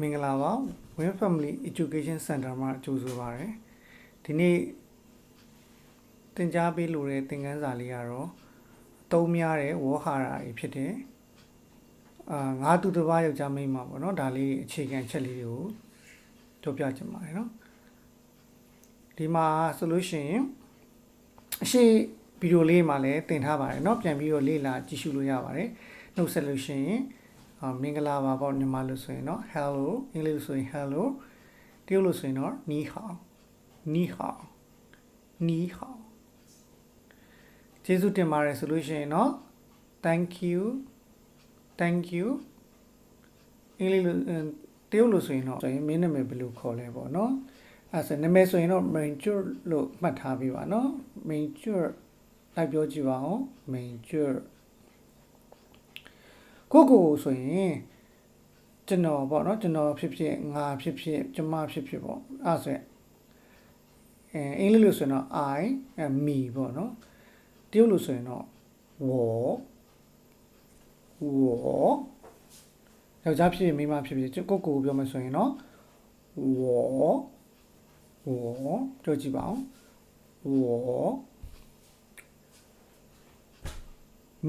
မင်္ဂလာပါ Win Family Education Center မှာကြိုဆိုပါရစေဒီနေ့သင်ကြားပေးလိုတဲ့သင်ခန်းစာလေးကတော့အသုံးများတဲ့ဝေါ်ဟာရာတွေဖြစ်တဲ့အာငါးသူတစ်ပါးယောက်ျားမိန်းမပေါ့နော်ဒါလေးအခြေခံချက်လေးတွေကိုပြောပြချင်ပါတယ်နော်ဒီမှာဆိုလို့ရှိရင်အရှိဗီဒီယိုလေးမှာလည်းသင်ထားပါတယ်เนาะပြန်ပြီးတော့လေ့လာကြည့်ရှုလို့ရပါတယ်နှုတ်ဆက်လို့ရှိရင်အာ မင်္ဂလာပါပေါ့မြန်မာလို့ဆိုရင်တော့ hello အင်္ဂလိပ်လို့ဆိုရင် hello တရုတ်လို့ဆိုရင်တော့ ni hao ni hao ni hao ကျေးဇူးတင်ပါတယ်ဆိုလို့ရှိရင်တော့ thank you thank you အင်္ဂလိပ်လို့တရုတ်လို့ဆိုရင်တော့ဆိုရင်မင်းနာမည်ဘယ်လိုခေါ်လဲပေါ့နော်အဲ့ဆိုနာမည်ဆိုရင်တော့ main chu လို့မှတ်ထားပြီးပါနော် main chu လိုက်ပြောကြည့်ပါဦး main chu ကိုကိုဆိုရင်ကျွန်တော်ပေါ့နော်ကျွန်တော်ဖြစ်ဖြစ်ငါဖြစ်ဖြစ်ကျမဖြစ်ဖြစ်ပေါ့အဲ့ဆိုရင်အဲအင်္ဂလိပ်လိုဆိုရင်တော့ I and me ပေါ့နော်တရုတ်လိုဆိုရင်တော့ wo wo ယောက်ျားဖြစ်ဖြစ်မိန်းမဖြစ်ဖြစ်ကိုကိုပြောမှဆိုရင်တော့ wo wo ပြောကြည့်ပါဦး wo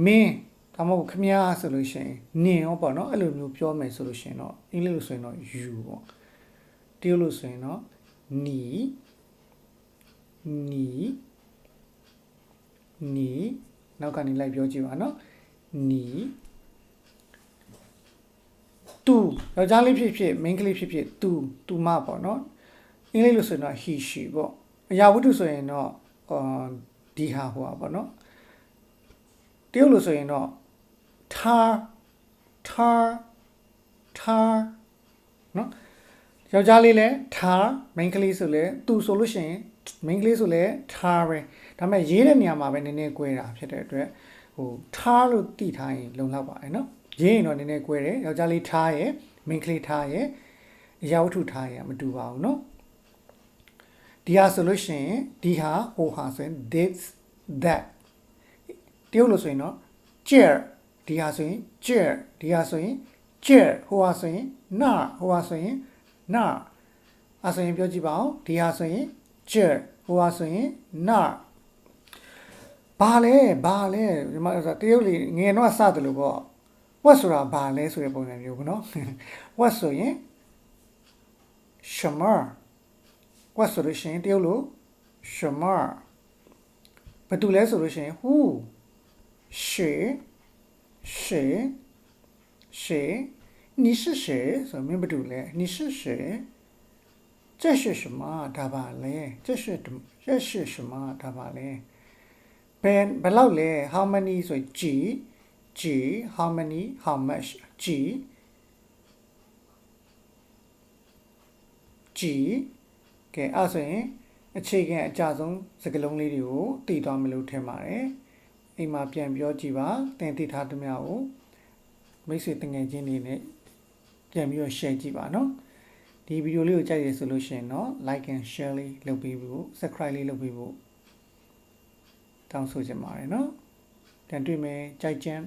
မင်း ဒါမှမဟုတ်ခမရဆိုလို့ရှိရင်နင်ရောပေါ့နော်အဲ့လိုမျိုးပြောမယ်ဆိုလို့ရှိရင်တော့အင်္ဂလိပ်လိုဆိုရင်တော့ you ပေါ့တရုတ်လိုဆိုရင်တော့ ni ni ni နောက်ကနေလိုက်ပြောကြည့်ပါနော် ni tu ယောက်ျားလေးဖြစ်ဖြစ်မိန်းကလေးဖြစ်ဖြစ် tu tu မပေါ့နော်အင်္ဂလိပ်လိုဆိုရင်တော့ he she ပေါ့အရာဝတ္ထုဆိုရင်တော့ဒီဟာဟိုပါပေါ့နော်တရုတ်လိုဆိုရင်တော့ tar tar tar နော်ယောက်ျားလေးလည်း tar မိန်းကလေးဆိုလည်းသူဆိုလို့ရှိရင်မိန်းကလေးဆိုလည်း tar ပဲဒါပေမဲ့ရေးတဲ့နေရာမှာပဲနည်းနည်း꿰တာဖြစ်တဲ့အတွက်ဟို tar လို့တည်ထားရင်လုံလောက်ပါတယ်နော်ရေးရင်တော့နည်းနည်း꿰တယ်ယောက်ျားလေး tar ရဲ့မိန်းကလေး tar ရဲ့အရာဝတ္ထု tar ရဲ့မတူပါဘူးနော်ဒီဟာဆိုလို့ရှိရင်ဒီဟာဟိုဟာဆိုရင် this that တရုတ်လို့ဆိုရင်တော့ chair ဒီဟာဆိုရင် chair ဒီဟာဆိုရင် chair ဟိုဟာဆိုရင် na ဟိုဟာဆိုရင် na အဲဆိုရင်ပြောကြည့်ပါဦးဒီဟာဆိုရင် chair ဟိုဟာဆိုရင် na ဘာလဲဘာလဲဒီမှာတရုတ်လေးငယ်တော့စတယ်လို့ပေါ့ what ဆိုတာဘာလဲဆိုတဲ့ပုံစံမျိုးပေါ့နော် what ဆိုရင် shamar what ဆိုလို့ရှိရင်တရုတ်လို့ shamar ဘာတူလဲဆိုလို့ရှိရင် who 谁谁谁你是谁ဆိုမင်းဘာတူလဲ你是谁这是什么ဒါပါလဲ这是这是什么ဒါပါလဲဘယ်ဘယ်လောက်လဲ how many ဆိုကြည်ကြည် how many how much ကြည်ကြည်ကဲအဲ့ဆိုရင်အခြေခံအကြဆုံးစကားလုံးလေးတွေကိုတည်သွားမလို့ထင်ပါတယ် အိမ်မှာပြန်ပြောကြည့်ပါတင်သိထားသမျှကိုမိတ်ဆွေတငယ်ချင်းတွေနဲ့ပြန်ပြီးတော့ share ကြည့်ပါနော်ဒီဗီဒီယိုလေးကိုကြိုက်ရဆိုလို့ရှိရင်တော့ like and share လေးလုပ်ပေးဖို့ subscribe လေးလုပ်ပေးဖို့တောင်းဆိုချင်ပါတယ်နော်ပြန်တွေ့မယ်ကြိုက်ကြမ်း